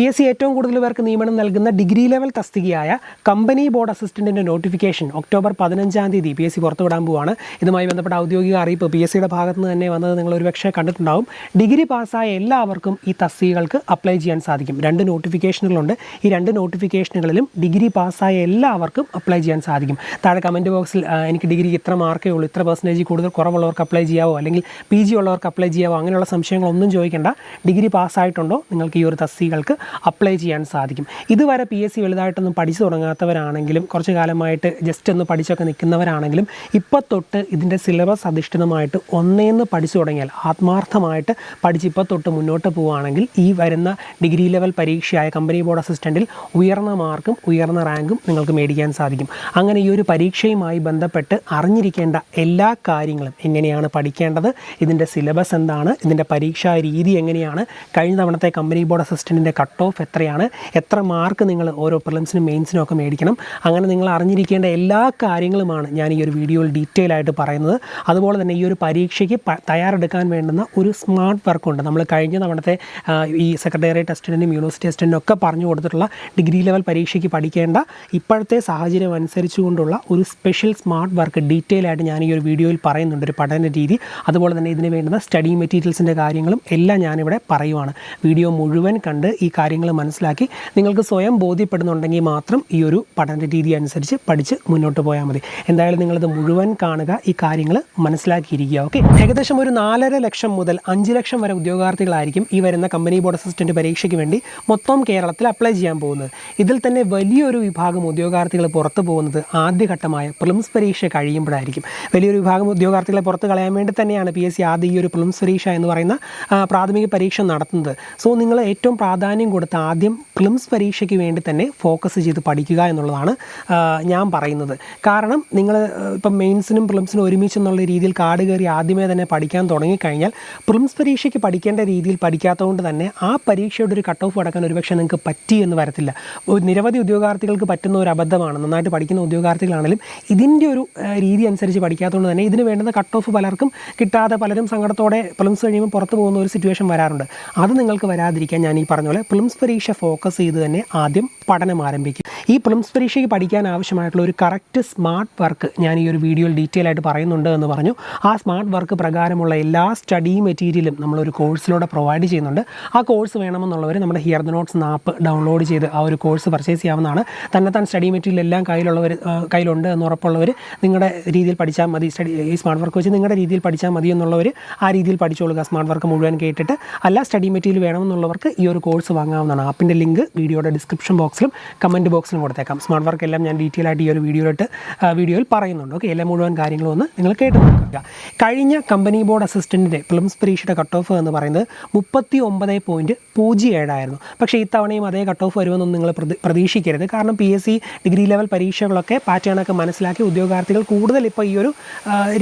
P S C ഏറ്റവും കൂടുതൽ പേർക്ക് നിയമനം നൽകുന്ന ഡിഗ്രി ലെവൽ തസ്തികയായ കമ്പനി ബോർഡ് അസിസ്റ്റന്റിന്റെ നോട്ടിഫിക്കേഷൻ ഒക്ടോബർ പതിനഞ്ചാം തീയതി പി എസ് സി പുറത്തുവിടാൻ പോവാണ്. ഇതുമായി ബന്ധപ്പെട്ട ഔദ്യോഗിക അറിയിപ്പ് പി എസ് സിയുടെ ഭാഗത്ത് നിന്ന് തന്നെ വന്നത് നിങ്ങൾ ഒരുപക്ഷെ കണ്ടിട്ടുണ്ടാവും. ഡിഗ്രി പാസ്സായ എല്ലാവർക്കും ഈ തസ്തികകൾക്ക് അപ്ലൈ ചെയ്യാൻ സാധിക്കും. രണ്ട് നോട്ടിഫിക്കേഷനുകളുണ്ട്. ഈ രണ്ട് നോട്ടിഫിക്കേഷനുകളിലും ഡിഗ്രി പാസ്സായ എല്ലാവർക്കും അപ്ലൈ ചെയ്യാൻ സാധിക്കും. താഴെ കമന്റ് ബോക്സിൽ എനിക്ക് ഡിഗ്രി ഇത്ര മാർക്കേ ഉള്ളൂ ഇത്ര പെർസെന്റേജ് കൂടുതൽ കുറവുള്ളവർക്ക് അപ്ലൈ ചെയ്യാവോ അല്ലെങ്കിൽ പി ജി ഉള്ളവർക്ക് അപ്ലൈ ചെയ്യാവോ അങ്ങനെയുള്ള സംശയങ്ങളൊന്നും ചോദിക്കേണ്ട. ഡിഗ്രി പാസ്സായിട്ടുണ്ടോ? നിങ്ങൾക്ക് ഈ ഒരു തസ്തികൾക്ക് അപ്ലൈ ചെയ്യാൻ സാധിക്കും. ഇതുവരെ പി എസ് സി വലുതായിട്ടൊന്നും പഠിച്ചു തുടങ്ങാത്തവരാണെങ്കിലും കുറച്ച് കാലമായിട്ട് ജസ്റ്റ് ഒന്ന് പഠിച്ചൊക്കെ നിൽക്കുന്നവരാണെങ്കിലും ഇപ്പോൾ തൊട്ട് ഇതിന്റെ സിലബസ് അധിഷ്ഠിതമായിട്ട് ഒന്നേന്ന് പഠിച്ചു തുടങ്ങിയാൽ ആത്മാർത്ഥമായിട്ട് പഠിച്ച് ഇപ്പോൾ തൊട്ട് മുന്നോട്ട് പോവുകയാണെങ്കിൽ ഈ വരുന്ന ഡിഗ്രി ലെവൽ പരീക്ഷയായ കമ്പനി ബോർഡ് അസിസ്റ്റന്റിൽ ഉയർന്ന മാർക്കും ഉയർന്ന റാങ്കും നിങ്ങൾക്ക് മേടിക്കാൻ സാധിക്കും. അങ്ങനെ ഈ ഒരു പരീക്ഷയുമായി ബന്ധപ്പെട്ട് അറിഞ്ഞിരിക്കേണ്ട എല്ലാ കാര്യങ്ങളും എങ്ങനെയാണ് പഠിക്കേണ്ടത് ഇതിന്റെ സിലബസ് എന്താണ് ഇതിന്റെ പരീക്ഷാ രീതി എങ്ങനെയാണ് കഴിഞ്ഞ തവണത്തെ കമ്പനി ബോർഡ് അസിസ്റ്റന്റിന്റെ കട്ട് ഓഫ് എത്രയാണ്? എത്ര മാർക്ക് നിങ്ങൾ ഓരോ പ്രിലിംസിനും മെയിൻസിനും ഒക്കെ മേടിക്കണം. അങ്ങനെ നിങ്ങൾ അറിഞ്ഞിരിക്കേണ്ട എല്ലാ കാര്യങ്ങളുമാണ് ഞാൻ ഈ ഒരു വീഡിയോയിൽ ഡീറ്റെയിൽ ആയിട്ട് പറയുന്നത്. അതുപോലെ തന്നെ ഈ ഒരു പരീക്ഷയ്ക്ക് തയ്യാറെടുക്കാൻ വേണ്ടുന്ന ഒരു സ്മാർട്ട് വർക്കുണ്ട് നമ്മൾ കഴിഞ്ഞ തവണത്തെ ഈ സെക്രട്ടേറിയറ്റ് ടെസ്റ്റിനും യൂണിവേഴ്സിറ്റി ടെസ്റ്റിനും ഒക്കെ പറഞ്ഞു കൊടുത്തിട്ടുള്ള ഡിഗ്രി ലെവൽ പരീക്ഷയ്ക്ക് പഠിക്കേണ്ട ഇപ്പോഴത്തെ സാഹചര്യം അനുസരിച്ചുകൊണ്ടുള്ള ഒരു സ്പെഷ്യൽ സ്മാർട്ട് വർക്ക് ഡീറ്റെയിൽ ആയിട്ട് ഞാൻ ഈ ഒരു വീഡിയോയിൽ പറയുന്നുണ്ട്. ഒരു പഠന രീതി. അതുപോലെ തന്നെ ഇതിന് വേണ്ടുന്ന സ്റ്റഡി മെറ്റീരിയൽസിന്റെ കാര്യങ്ങളും എല്ലാം ഞാനിവിടെ പറയുവാണ്. വീഡിയോ മുഴുവൻ കണ്ട് ഈ കാര്യങ്ങൾ മനസ്സിലാക്കി നിങ്ങൾക്ക് സ്വയം ബോധ്യപ്പെടുന്നുണ്ടെങ്കിൽ മാത്രം ഈ ഒരു പഠന രീതി അനുസരിച്ച് പഠിച്ച് മുന്നോട്ട് പോയാൽ മതി. എന്തായാലും നിങ്ങളിത് മുഴുവൻ കാണുക ഈ കാര്യങ്ങൾ മനസ്സിലാക്കിയിരിക്കുക ഓക്കെ? ഏകദേശം ഒരു നാലര ലക്ഷം മുതൽ അഞ്ച് ലക്ഷം വരെ ഉദ്യോഗാർത്ഥികളായിരിക്കും ഈ വരുന്ന കമ്പനി ബോർഡ് അസിസ്റ്റന്റ് പരീക്ഷയ്ക്ക് വേണ്ടി മൊത്തം കേരളത്തിൽ അപ്ലൈ ചെയ്യാൻ പോകുന്നത്. ഇതിൽ തന്നെ വലിയൊരു വിഭാഗം ഉദ്യോഗാർത്ഥികൾ പുറത്തു പോകുന്നത് ആദ്യഘട്ടമായ പ്രിലിംസ് പരീക്ഷ കഴിയുമ്പോഴായിരിക്കും. വലിയൊരു വിഭാഗം ഉദ്യോഗാർത്ഥികളെ പുറത്ത് കളയാൻ വേണ്ടി തന്നെയാണ് പി എസ് സി ആദ്യം ഈ ഒരു പ്രിലിംസ് പരീക്ഷ എന്ന് പറയുന്ന പ്രാഥമിക പരീക്ഷ നടത്തുന്നത്. സോ നിങ്ങൾ ഏറ്റവും പ്രാധാന്യം കൊടുത്ത് ആദ്യം പ്രിലിംസ് പരീക്ഷയ്ക്ക് വേണ്ടി തന്നെ ഫോക്കസ് ചെയ്ത് പഠിക്കുക എന്നുള്ളതാണ് ഞാൻ പറയുന്നത്. കാരണം നിങ്ങൾ ഇപ്പം മെയിൻസിനും പ്രിലിംസിനും ഒരുമിച്ച് എന്നുള്ള രീതിയിൽ കാട് കയറി ആദ്യമേ തന്നെ പഠിക്കാൻ തുടങ്ങിക്കഴിഞ്ഞാൽ പ്രിലിംസ് പരീക്ഷയ്ക്ക് പഠിക്കേണ്ട രീതിയിൽ പഠിക്കാത്തതുകൊണ്ട് തന്നെ ആ പരീക്ഷയുടെ ഒരു കട്ട് ഓഫ് അടക്കാൻ ഒരുപക്ഷെ നിങ്ങൾക്ക് പറ്റി എന്ന് വരത്തില്ല. നിരവധി ഉദ്യോഗാർത്ഥികൾക്ക് പറ്റുന്ന ഒരു അബദ്ധമാണ്. നന്നായിട്ട് പഠിക്കുന്ന ഉദ്യോഗാർത്ഥികളാണെങ്കിലും ഇതിന്റെ ഒരു രീതി അനുസരിച്ച് പഠിക്കാത്തതുകൊണ്ട് തന്നെ ഇതിന് വേണ്ടുന്ന കട്ട് ഓഫ് പലർക്കും കിട്ടാതെ പലരും സങ്കടത്തോടെ പ്രിലിംസ് കഴിയുമ്പോൾ പുറത്തു പോകുന്ന ഒരു സിറ്റുവേഷൻ വരാറുണ്ട്. അത് നിങ്ങൾക്ക് വരാതിരിക്കാൻ ഞാൻ ഈ പറഞ്ഞ പോലെ പ്രിലിംസ് പരീക്ഷ ഫോക്കസ് ചെയ്ത് തന്നെ ആദ്യം പഠനം ആരംഭിക്കും ഈ പ്രിലിംസ് പരീക്ഷയ്ക്ക് പഠിക്കാൻ ആവശ്യമായിട്ടുള്ള ഒരു കറക്റ്റ് സ്മാർട്ട് വർക്ക് ഞാൻ ഈ ഒരു വീഡിയോയിൽ ഡീറ്റെയിൽ ആയിട്ട് പറയുന്നുണ്ട് എന്ന് പറഞ്ഞു. ആ സ്മാർട്ട് വർക്ക് പ്രകാരമുള്ള എല്ലാ സ്റ്റഡി മെറ്റീരിയലും നമ്മളൊരു കോഴ്സിലൂടെ പ്രൊവൈഡ് ചെയ്യുന്നുണ്ട്. ആ കോഴ്സ് വേണമെന്നുള്ളവർ നമ്മുടെ hear the notes app download ചെയ്ത് ആ ഒരു കോഴ്സ് പർച്ചേസ് ചെയ്യാവുന്നതാണ്. തന്നെത്താൻ സ്റ്റഡി മെറ്റീരിയൽ എല്ലാം കയ്യിലുള്ളവർ കയ്യിലുണ്ട് എന്ന് ഉറപ്പുള്ളവർ നിങ്ങളുടെ രീതിയിൽ പഠിച്ചാൽ മതി. സ്റ്റഡി ഈ സ്മാർട്ട് വർക്ക് വെച്ച് നിങ്ങളുടെ രീതിയിൽ പഠിച്ചാൽ മതി എന്നുള്ളവർ ആ രീതിയിൽ പഠിച്ചോളുക. സ്മാർട്ട് വർക്ക് മുഴുവൻ കേട്ടിട്ട് അല്ല സ്റ്റഡി മെറ്റീരിയൽ വേണമെന്നുള്ളവർക്ക് ഈ ഒരു കോഴ്സ് വാങ്ങാവുന്നതാണ്. ആപ്പിന്റെ ലിങ്ക് വീഡിയോയുടെ ഡിസ്ക്രിപ്ഷൻ ബോക്സിലും കമന്റ് ബോക്സിലും കൊടുത്തേക്കാം. സ്മാർട്ട് വർക്ക് എല്ലാം ഞാൻ ഡീറ്റെയിൽ ആയിട്ട് ഈ ഒരു വീഡിയോയിലിട്ട് വീഡിയോയിൽ പറയുന്നുണ്ട്. ഓക്കെ എല്ലാ മുഴുവൻ കാര്യങ്ങളും ഒന്ന് നിങ്ങൾ കേട്ട് നോക്കുക. കഴിഞ്ഞ കമ്പനി ബോർഡ് അസിസ്റ്റന്റിന്റെ പ്രിലിംസ് പരീക്ഷയുടെ കട്ട് ഓഫ് എന്ന് പറയുന്നത് മുപ്പത്തി ഒമ്പത് പോയിന്റ് പൂജ്യം ഏഴായിരുന്നു. പക്ഷേ ഇത്തവണയും അതേ കട്ട് ഓഫ് വരുമെന്നൊന്നും നിങ്ങൾ പ്രതീക്ഷിക്കരുത്. കാരണം P S C degree level പരീക്ഷകളൊക്കെ പാറ്റേണൊക്കെ മനസ്സിലാക്കി ഉദ്യോഗാർത്ഥികൾ കൂടുതൽ ഇപ്പോൾ ഈ ഒരു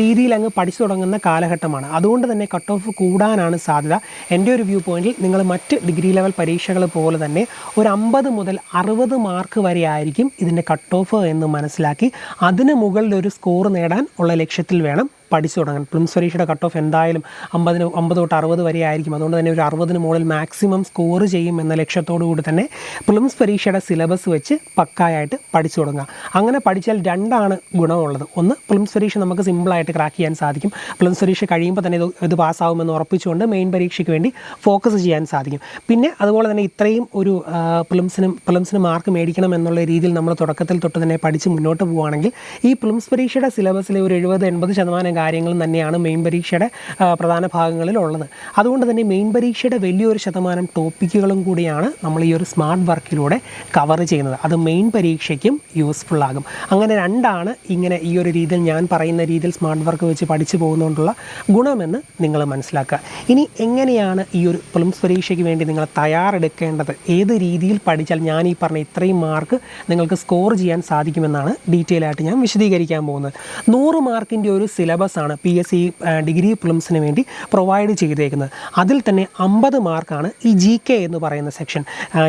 രീതിയിൽ അങ്ങ് പഠിച്ചു തുടങ്ങുന്ന കാലഘട്ടമാണ്. അതുകൊണ്ട് തന്നെ കട്ട് ഓഫ് കൂടാനാണ് സാധ്യത. എന്റെ ഒരു വ്യൂ പോയിന്റിൽ നിങ്ങൾ മറ്റ് ഡിഗ്രി ലെവൽ പരീക്ഷകൾ പോലെ തന്നെ ഒരു അമ്പത് മുതൽ അറുപത് മാർക്ക് വരെ ആയിരിക്കും ഇതിന്റെ കട്ട് ഓഫ് എന്ന് മനസ്സിലാക്കി അതിന് മുകളിൽ ഒരു സ്കോർ നേടാൻ ഉള്ള ലക്ഷ്യത്തിൽ വേണം. പഠിച്ചു തുടങ്ങാൻ. പ്രിംസ് പരീക്ഷയുടെ കട്ട് ഓഫ് എന്തായാലും അമ്പതിന് അമ്പത് തൊട്ട് അറുപത് വരെ ആയിരിക്കും. അതുകൊണ്ട് തന്നെ ഒരു അറുപതിന് മുകളിൽ മാക്സിമം സ്കോർ ചെയ്യും എന്ന ലക്ഷ്യത്തോടു കൂടി തന്നെ പ്രിംസ് പരീക്ഷയുടെ സിലബസ് വെച്ച് പക്കായായിട്ട് പഠിച്ചു തുടങ്ങുക അങ്ങനെ പഠിച്ചാൽ രണ്ടാണ് ഗുണമുള്ളത്. ഒന്ന് പ്രിംസ് പരീക്ഷ നമുക്ക് സിമ്പിളായിട്ട് ക്രാക്ക് ചെയ്യാൻ സാധിക്കും. പ്രിംസ് പരീക്ഷ കഴിയുമ്പോൾ തന്നെ ഇത് ഇത് പാസ്സാവുമെന്ന് ഉറപ്പിച്ചുകൊണ്ട് മെയിൻ പരീക്ഷയ്ക്ക് വേണ്ടി ഫോക്കസ് ചെയ്യാൻ സാധിക്കും. പിന്നെ അതുപോലെ തന്നെ ഇത്രയും ഒരു പ്രിംസിനും പ്രിംസിന് മാർക്ക് മേടിക്കണം എന്നുള്ള രീതിയിൽ നമ്മൾ തുടക്കത്തിൽ തൊട്ട് തന്നെ പഠിച്ച് മുന്നോട്ട് പോവുകയാണെങ്കിൽ ഈ പ്രിംസ് പരീക്ഷയുടെ സിലബസിലെ ഒരു എഴുപത് എൺപത് ശതമാനം കാര്യങ്ങളും തന്നെയാണ് മെയിൻ പരീക്ഷയുടെ പ്രധാന ഭാഗങ്ങളിൽ ഉള്ളത് അതുകൊണ്ട് തന്നെ മെയിൻ പരീക്ഷയുടെ വലിയൊരു ശതമാനം ടോപ്പിക്കുകളും കൂടിയാണ് നമ്മൾ ഈ ഒരു സ്മാർട്ട് വർക്കിലൂടെ കവർ ചെയ്യുന്നത്. അത് മെയിൻ പരീക്ഷയ്ക്കും യൂസ്ഫുൾ ആകും. അങ്ങനെ രണ്ടാണ് ഇങ്ങനെ ഈ ഒരു രീതിയിൽ ഞാൻ പറയുന്ന രീതിയിൽ സ്മാർട്ട് വർക്ക് വെച്ച് പഠിച്ചു പോകുന്നതുകൊണ്ടുള്ള ഗുണമെന്ന് നിങ്ങൾ മനസ്സിലാക്കുക. ഇനി എങ്ങനെയാണ് ഈ ഒരു പ്രിലിംസ് പരീക്ഷയ്ക്ക് വേണ്ടി നിങ്ങൾ തയ്യാറെടുക്കേണ്ടത്? ഏത് രീതിയിൽ പഠിച്ചാൽ ഞാൻ ഈ പറഞ്ഞ ഇത്രയും മാർക്ക് നിങ്ങൾക്ക് സ്കോർ ചെയ്യാൻ സാധിക്കുമെന്നാണ് ഡീറ്റെയിൽ ആയിട്ട് ഞാൻ വിശദീകരിക്കാൻ പോകുന്നത്. നൂറ് മാർക്കിന്റെ ഒരു സിലബസ് സിലബസാണ് പി എസ് സി ഡിഗ്രി പ്രിലിംസിന് വേണ്ടി പ്രൊവൈഡ് ചെയ്തേക്കുന്നത്. അതിൽ തന്നെ അമ്പത് മാർക്കാണ് ഈ ജി കെ എന്ന് പറയുന്ന സെക്ഷൻ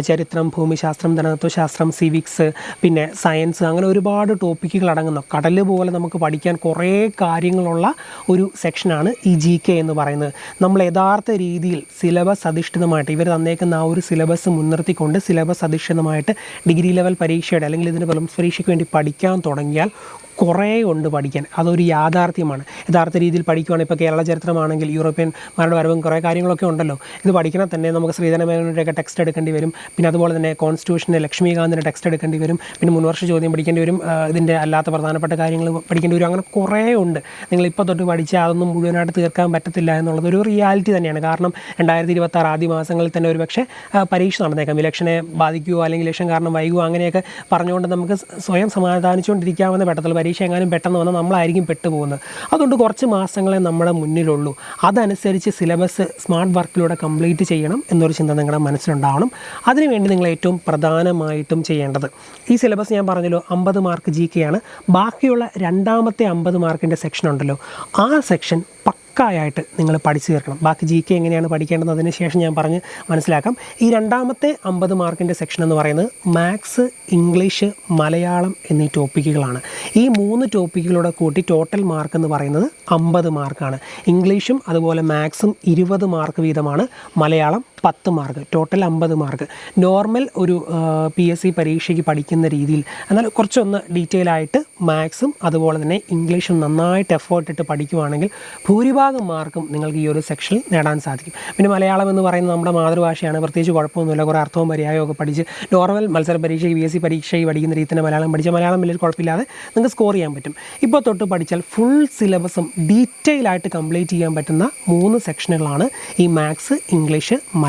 ചരിത്രം ഭൂമിശാസ്ത്രം ധനതത്വശാസ്ത്രം സിവിക്സ് പിന്നെ സയൻസ് അങ്ങനെ ഒരുപാട് ടോപ്പിക്കുകൾ അടങ്ങുന്ന കടൽ പോലെ നമുക്ക് പഠിക്കാൻ കുറേ കാര്യങ്ങളുള്ള ഒരു സെക്ഷനാണ് ഈ ജി കെ എന്ന് പറയുന്നത്. നമ്മൾ യഥാർത്ഥ രീതിയിൽ സിലബസ് അധിഷ്ഠിതമായിട്ട് ഇവർ തന്നേക്കുന്ന ആ ഒരു സിലബസ് മുൻനിർത്തിക്കൊണ്ട് സിലബസ് അധിഷ്ഠിതമായിട്ട് ഡിഗ്രി ലെവൽ പരീക്ഷയുടെ അല്ലെങ്കിൽ ഇതിന് പ്രിലിംസ് പരീക്ഷയ്ക്ക് വേണ്ടി പഠിക്കാൻ തുടങ്ങിയാൽ കുറേ ഉണ്ട് പഠിക്കാൻ. അതൊരു യാഥാർത്ഥ്യമാണ്. യഥാർത്ഥ രീതിയിൽ പഠിക്കുകയാണെങ്കിൽ ഇപ്പോൾ കേരള ചരിത്രമാണെങ്കിൽ യൂറോപ്യന്മാരുടെ വരവും കുറേ കാര്യങ്ങളൊക്കെ ഉണ്ടല്ലോ. ഇത് പഠിക്കണം തന്നെ നമുക്ക് ശ്രീധരമേനോന്റെയൊക്കെ ടെക്സ്റ്റ് എടുക്കേണ്ടി വരും. പിന്നെ അതുപോലെ തന്നെ കോൺസ്റ്റിറ്റ്യൂഷനെ ലക്ഷ്മികാന്തിന്റെ ടെക്സ്റ്റ് എടുക്കേണ്ടി വരും. പിന്നെ മുൻവർഷ ചോദ്യം പഠിക്കേണ്ടി വരും. ഇതിന്റെ അല്ലാത്ത പ്രധാനപ്പെട്ട കാര്യങ്ങൾ പഠിക്കേണ്ടി വരും. അങ്ങനെ കുറേ ഉണ്ട്. നിങ്ങൾ ഇപ്പോൾ തൊട്ട് പഠിച്ചാൽ അതൊന്നും മുഴുവനായിട്ട് തീർക്കാൻ പറ്റത്തില്ല എന്നുള്ളത് ഒരു റിയാലിറ്റി തന്നെയാണ്. കാരണം രണ്ടായിരത്തി ഇരുപത്തി ആറ് ആദ്യ മാസങ്ങളിൽ തന്നെ ഒരു പക്ഷേ പരീക്ഷ നടന്നേക്കാം. ഇലക്ഷനെ ബാധിക്കുകയോ അല്ലെങ്കിൽ ഇലക്ഷൻ കാരണം വൈകുകയോ അങ്ങനെയൊക്കെ പറഞ്ഞുകൊണ്ട് നമുക്ക് സ്വയം സമാധാനിച്ചുകൊണ്ടിരിക്കാവുന്ന പെട്ടത്തുള്ള പരീക്ഷ എങ്ങാനും പെട്ടെന്ന് വന്നാൽ നമ്മളായിരിക്കും പെട്ടുപോകുന്നത്. അതുകൊണ്ട് കുറച്ച് മാസങ്ങളെ നമ്മുടെ മുന്നിലുള്ളൂ. അതനുസരിച്ച് സിലബസ് സ്മാർട്ട് വർക്കിലൂടെ കംപ്ലീറ്റ് ചെയ്യണം എന്നൊരു ചിന്ത നിങ്ങളുടെ മനസ്സിലുണ്ടാവണം. അതിനുവേണ്ടി നിങ്ങൾ ഏറ്റവും പ്രധാനമായിട്ടും ചെയ്യേണ്ടത്. ഈ സിലബസ് ഞാൻ പറഞ്ഞല്ലോ അമ്പത് മാർക്ക് ജി കെ ആണ്. ബാക്കിയുള്ള രണ്ടാമത്തെ അമ്പത് മാർക്കിന്റെ സെക്ഷൻ ഉണ്ടല്ലോ. ആ സെക്ഷൻ പക്കായായിട്ട് നിങ്ങൾ പഠിച്ചു തീർക്കണം. ബാക്കി ജി കെ എങ്ങനെയാണ് പഠിക്കേണ്ടത് അതിന് ശേഷം ഞാൻ പറഞ്ഞ് മനസ്സിലാക്കാം. ഈ രണ്ടാമത്തെ അമ്പത് മാർക്കിന്റെ സെക്ഷൻ എന്ന് പറയുന്നത് മാത്സ് ഇംഗ്ലീഷ് മലയാളം എന്നീ ടോപ്പിക്കുകളാണ് ഈ മൂന്ന് ടോപ്പിക്കുകളോടെ കൂട്ടി ടോട്ടൽ മാർക്ക് എന്ന് പറയുന്നത് അമ്പത് മാർക്കാണ് ഇംഗ്ലീഷും അതുപോലെ മാത്സും ഇരുപത് മാർക്ക് വീതമാണ്. മലയാളം പത്ത് മാർക്ക് ടോട്ടൽ അമ്പത് മാർക്ക്. നോർമൽ ഒരു പി എസ് സി പരീക്ഷയ്ക്ക് പഠിക്കുന്ന രീതിയിൽ. എന്നാൽ കുറച്ചൊന്ന് ഡീറ്റെയിൽ ആയിട്ട് മാത്സും അതുപോലെ തന്നെ ഇംഗ്ലീഷും നന്നായിട്ട് എഫേർട്ട് ഇട്ട് പഠിക്കുവാണെങ്കിൽ ഭൂരിഭാഗം മാർക്കും നിങ്ങൾക്ക് ഈ ഒരു സെക്ഷനിൽ നേടാൻ സാധിക്കും. പിന്നെ മലയാളം എന്ന് പറയുന്നത് നമ്മുടെ മാതൃഭാഷയാണ്. പ്രത്യേകിച്ച് കുഴപ്പമൊന്നുമില്ല. കുറേ അർത്ഥവും പര്യായവും ഒക്കെ പഠിച്ച് നോർമൽ മത്സര പരീക്ഷയ്ക്ക് പി എസ് സി പരീക്ഷയ്ക്ക് പഠിക്കുന്ന രീതി തന്നെ മലയാളം പഠിച്ച മലയാളം വലിയ കുഴപ്പമില്ലാതെ നിങ്ങൾക്ക് സ്കോർ ചെയ്യാൻ പറ്റും. ഇപ്പോൾ തൊട്ട് പഠിച്ചാൽ ഫുൾ സിലബസും ഡീറ്റെയിൽ ആയിട്ട് കംപ്ലീറ്റ് ചെയ്യാൻ പറ്റുന്ന മൂന്ന് സെക്ഷനുകളാണ് ഈ മാത്സ് ഇംഗ്ലീഷ് മലയാളം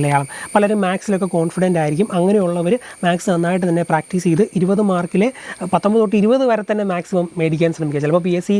പലരും മാത്സിലൊക്കെ കോൺഫിഡന്റ് ആയിരിക്കും. അങ്ങനെയുള്ളവർ മാത്സ് നന്നായിട്ട് തന്നെ പ്രാക്ടീസ് ചെയ്ത് ഇരുപത് മാർക്കിലെ പത്തൊമ്പത് തൊട്ട് ഇരുപത് വരെ തന്നെ മാക്സിമം മേടിക്കാൻ ശ്രമിക്കുക. ചിലപ്പോൾ P S C